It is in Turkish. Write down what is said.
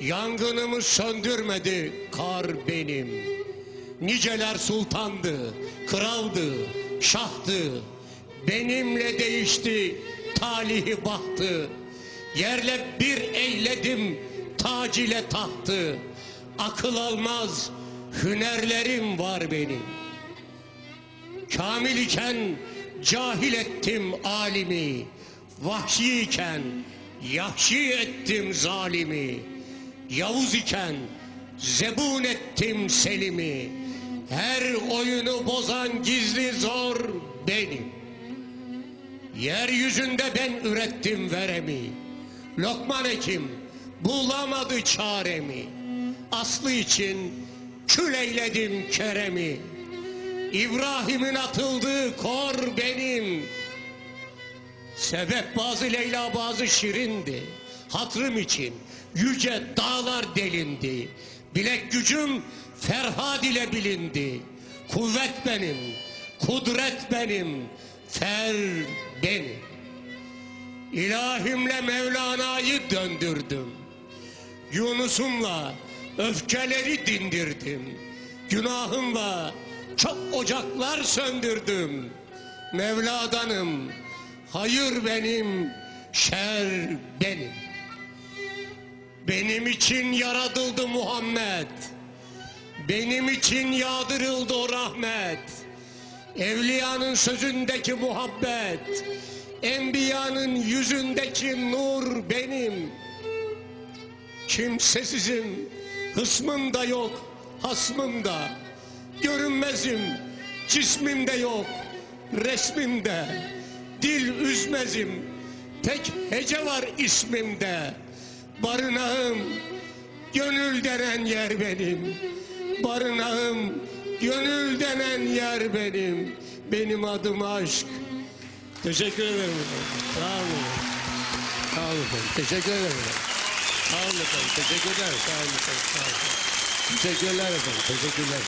Yangınımı söndürmedi kar benim. Niceler sultandı, kraldı, şahtı. Benimle değişti talihi bahtı. Yerle bir eyledim tac ile tahtı. Akıl almaz hünerlerim var benim. Kamil iken cahil ettim alimi. Vahşi iken yahşi ettim zalimi. Yavuz iken zebun ettim selimi. Her oyunu bozan gizli zor benim. Yeryüzünde ben ürettim veremi. Lokman Hekim bulamadı çaremi. Aslı için kül eyledim keremi. İbrahim'in atıldığı kor benim. Sebep bazı Leyla bazı Şirin'di. Hatrım için yüce dağlar delindi. Bilek gücüm Ferhad ile bilindi. Kuvvet benim, kudret benim, fer benim. İlahimle Mevlana'yı döndürdüm. Yunus'umla öfkeleri dindirdim. Günahımla çok ocaklar söndürdüm. Mevla'danım, hayır benim, şer benim. Benim için yaratıldı Muhammed. Benim için yağdırıldı o rahmet. Evliyanın sözündeki muhabbet. Enbiyanın yüzündeki nur benim. Kimsesizim, hısmım da yok, hasmım da. Görünmezim, cismimde yok, resmimde. Dil üzmezim, tek hece var ismimde. Barınağım, gönül denen yer benim. Barınağım, gönül denen yer benim. Benim adım aşk. Teşekkür ederim. Sağ olun. Sağ olun. efendim. Teşekkür ederim. Sağ olun efendim. Teşekkürler. Sağ olun efendim. Sağ olun. Teşekkürler efendim. Teşekkürler.